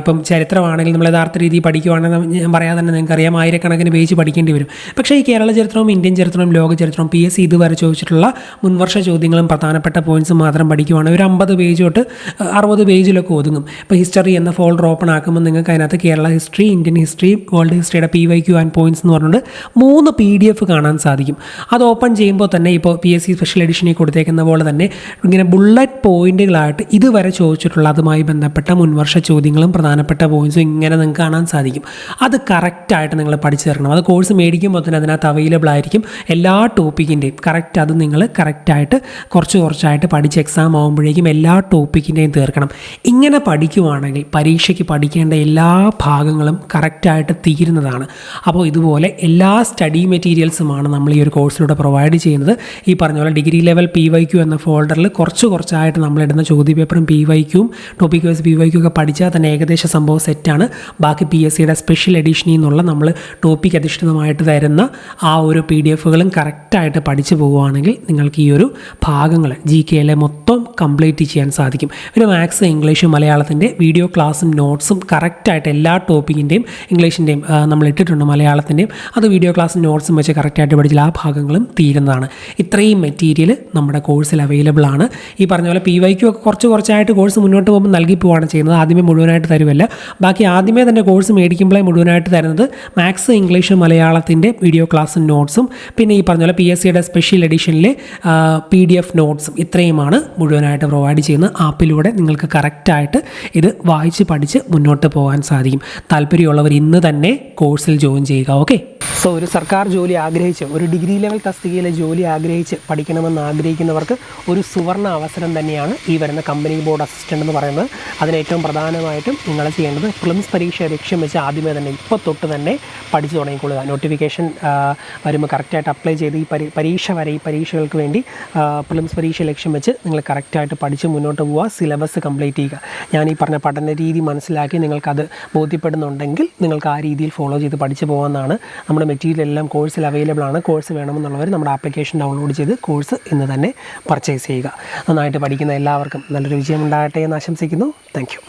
ഇപ്പം ചരിത്രമാണെങ്കിൽ നമ്മൾ യഥാർത്ഥ രീതിയിൽ പഠിക്കുവാണെങ്കിൽ ഞാൻ പറയാതെ തന്നെ നിങ്ങൾക്കറിയാം ആയിരക്കണക്കിന് പേജ് പഠിക്കേണ്ടി വരും. പക്ഷേ ഈ കേരള ചരിത്രവും ഇന്ത്യൻ ചരിത്രവും ലോക ചരിത്രവും പി എസ് സി ഇതുവരെ ചോദിച്ചിട്ടുള്ള മുൻവർഷ ചോദ്യങ്ങളും പ്രധാനപ്പെട്ട പോയിന്റ്സും മാത്രം പഠിക്കുവാണെങ്കിൽ ഒരു അമ്പത് പേജ് തൊട്ട് അറുപത് പേജിലൊക്കെ ഒതുങ്ങും. ഇപ്പോൾ ഹിസ്റ്ററി എന്ന ഫോൾഡർ ഓപ്പൺ ആക്കുമ്പോൾ നിങ്ങൾക്ക് അതിനകത്ത് Kerala history Indian history world ഹിസ്റ്ററിയുടെ P Y Q and points എന്ന് പറഞ്ഞുകൊണ്ട് മൂന്ന് പി ഡി എഫ് കാണാൻ സാധിക്കും. അത് ഓപ്പൺ ചെയ്യുമ്പോൾ തന്നെ ഇപ്പോൾ പി എസ് സി സ്പെഷ്യൽ എഡിഷനിൽ കൊടുത്തേക്കുന്ന പോലെ തന്നെ ഇങ്ങനെ ബുള്ളറ്റ് പോയിന്റുകളായിട്ട് ഇതുവരെ ചോദിച്ചിട്ടുള്ള അതുമായി ബന്ധപ്പെട്ട മുൻവർഷ ചോദ്യങ്ങളും പ്രധാനപ്പെട്ട പോയിന്റ്സും ഇങ്ങനെ നിങ്ങൾക്ക് കാണാൻ സാധിക്കും. അത് കറക്റ്റായിട്ട് നിങ്ങൾ പഠിച്ചു തീർക്കണം. അത് കോഴ്സ് മേടിക്കുമ്പോൾ തന്നെ അതിനകത്ത് അവൈലബിൾ ആയിരിക്കും എല്ലാ ടോപ്പിക്കിന്റെയും കറക്റ്റ് അത് നിങ്ങൾ കറക്റ്റായിട്ട് കുറച്ച് കുറച്ചായിട്ട് പഠിച്ച് എക്സാം ആകുമ്പോഴേക്കും എല്ലാ ടോപ്പിക്കിന്റെയും തീർക്കണം. ഇങ്ങനെ പഠിക്കുവാണെങ്കിൽ പരീക്ഷയ്ക്ക് പഠിക്കേണ്ട എല്ലാ ഭാഗങ്ങളും കറക്റ്റായിട്ട് തീരുന്നതാണ്. അപ്പോൾ ഇതുപോലെ എല്ലാ സ്റ്റഡി മെറ്റീരിയൽസുമാണ് നമ്മൾ ഈ ഒരു കോഴ്സിലൂടെ പ്രൊവൈഡ് ചെയ്യുന്നത്. ഈ പറഞ്ഞ പോലെ degree level P Y Q എന്ന ഫോൾഡറിൽ കുറച്ച് കുറച്ചായിട്ട് നമ്മളിടുന്ന ചോദ്യ പേപ്പറും P Y ക്യൂവും topic wise P Y Q ഒക്കെ പഠിച്ചാൽ തന്നെ ഏകദേശ സംഭവം സെറ്റാണ് ബാക്കി പി എസ് സിയുടെ സ്പെഷ്യൽ എഡീഷനിൽ നിന്നുള്ള നമ്മൾ ടോപ്പിക് അധിഷ്ഠിതമായിട്ട് തരുന്ന ആ ഒരു പി ഡി എഫുകളും കറക്റ്റായിട്ട് പഠിച്ചു പോവുകയാണെങ്കിൽ നിങ്ങൾക്ക് ഈ ഒരു ഭാഗങ്ങൾ ജി കെയിലെ മൊത്തം കംപ്ലീറ്റ് ചെയ്യാൻ സാധിക്കും. പിന്നെ മാത്സ് ഇംഗ്ലീഷ് മലയാളത്തിന്റെ വീഡിയോ ക്ലാസ്സും നോട്ട്സും കറക്റ്റായിട്ട് എല്ലാ ടോപ്പിക്കിന്റെയും ഇംഗ്ലീഷിന്റെയും നമ്മൾ ഇട്ടിട്ടുണ്ട് മലയാളത്തിന്റെയും അത് വീഡിയോ ക്ലാസ്സും നോട്ട്സും വെച്ച് കറക്റ്റായിട്ട് പഠിച്ചാൽ ആ ഭാഗങ്ങളും തീരുന്നതാണ്. ഇത്രയും മെറ്റീരിയൽ നമ്മുടെ കോഴ്സിൽ അവൈലബിൾ ആണ്. ഈ പറഞ്ഞ പോലെ പി വൈക്കും ഒക്കെ കുറച്ച് കുറച്ചായിട്ട് കോഴ്സ് മുന്നോട്ട് പോകുമ്പോൾ നൽകി പോവുകയാണ് ചെയ്യുന്നത്. ആദ്യമേ മുഴുവനായിട്ട് തരുമല്ല ബാക്കി ആദ്യമേ തന്നെ കോഴ്സ് മേടിക്കുമ്പോഴേ മുഴുവനായിട്ട് തരുന്നത് മാത്സ് ഇംഗ്ലീഷ് മലയാളത്തിന്റെ വീഡിയോ ക്ലാസ്സും നോട്ട്സും പിന്നെ ഈ പറഞ്ഞ പോലെ പി എസ് സിയുടെ സ്പെഷ്യൽ സ്പെഷ്യൽ എഡിഷനിലെ പി ഡി എഫ് നോട്ട്സും ഇത്രയുമാണ് മുഴുവനായിട്ട് പ്രൊവൈഡ് ചെയ്യുന്ന ആപ്പിലൂടെ നിങ്ങൾക്ക് കറക്റ്റായിട്ട് ഇത് വായിച്ച് പഠിച്ച് മുന്നോട്ട് പോകാൻ സാധിക്കും. താല്പര്യമുള്ളവർ ഇന്ന് തന്നെ കോഴ്സിൽ ജോയിൻ ചെയ്യുക ഓക്കെ? സോ ഒരു സർക്കാർ ജോലി ആഗ്രഹിച്ച് ഒരു ഡിഗ്രി ലെവൽ തസ്തികയിലെ ജോലി ആഗ്രഹിച്ച് പഠിക്കണമെന്ന് ആഗ്രഹിക്കുന്നവർക്ക് ഒരു സുവർണ അവസരം തന്നെയാണ് ഈ വരുന്ന കമ്പനി ബോർഡ് അസിസ്റ്റന്റ് എന്ന് പറയുന്നത്. അതിന് ഏറ്റവും പ്രധാനമായിട്ടും നിങ്ങൾ ചെയ്യേണ്ടത് പ്രിലിംസ് പരീക്ഷ ലക്ഷ്യം വെച്ച് ആദ്യമേ തന്നെ ഇപ്പോൾ തൊട്ട് തന്നെ പഠിച്ചു തുടങ്ങിക്കൊള്ളുക. നോട്ടിഫിക്കേഷൻ വരുമ്പോൾ കറക്റ്റായിട്ട് അപ്ലൈ ചെയ്ത് ഈ പരീക്ഷ വരെ ഈ പരീക്ഷകൾക്ക് വേണ്ടി പ്രിലിംസ് പരീക്ഷ ലക്ഷ്യം വെച്ച് നിങ്ങൾ കറക്റ്റായിട്ട് പഠിച്ച് മുന്നോട്ട് പോവുക സിലബസ് കംപ്ലീറ്റ് ചെയ്യുക. ഞാൻ ഈ പറഞ്ഞ പഠന രീതി മനസ്സിലാക്കി നിങ്ങൾക്കത് ബോധ്യപ്പെടുന്നുണ്ടെങ്കിൽ നിങ്ങൾക്ക് ആ രീതിയിൽ ഫോളോ ചെയ്ത് പഠിച്ചു പോകാമെന്നാണ് നമ്മുടെ മെറ്റീരിയൽ എല്ലാം കോഴ്സിൽ അവൈലബിൾ ആണ്. കോഴ്സ് വേണമെന്നുള്ളവർ നമ്മുടെ ആപ്ലിക്കേഷൻ ഡൗൺലോഡ് ചെയ്ത് കോഴ്സ് ഇന്ന് തന്നെ പർച്ചേസ് ചെയ്യുക. നന്നായിട്ട് പഠിക്കുന്ന എല്ലാവർക്കും നല്ലൊരു വിജയം ഉണ്ടാകട്ടെ എന്ന് ആശംസിക്കുന്നു. താങ്ക്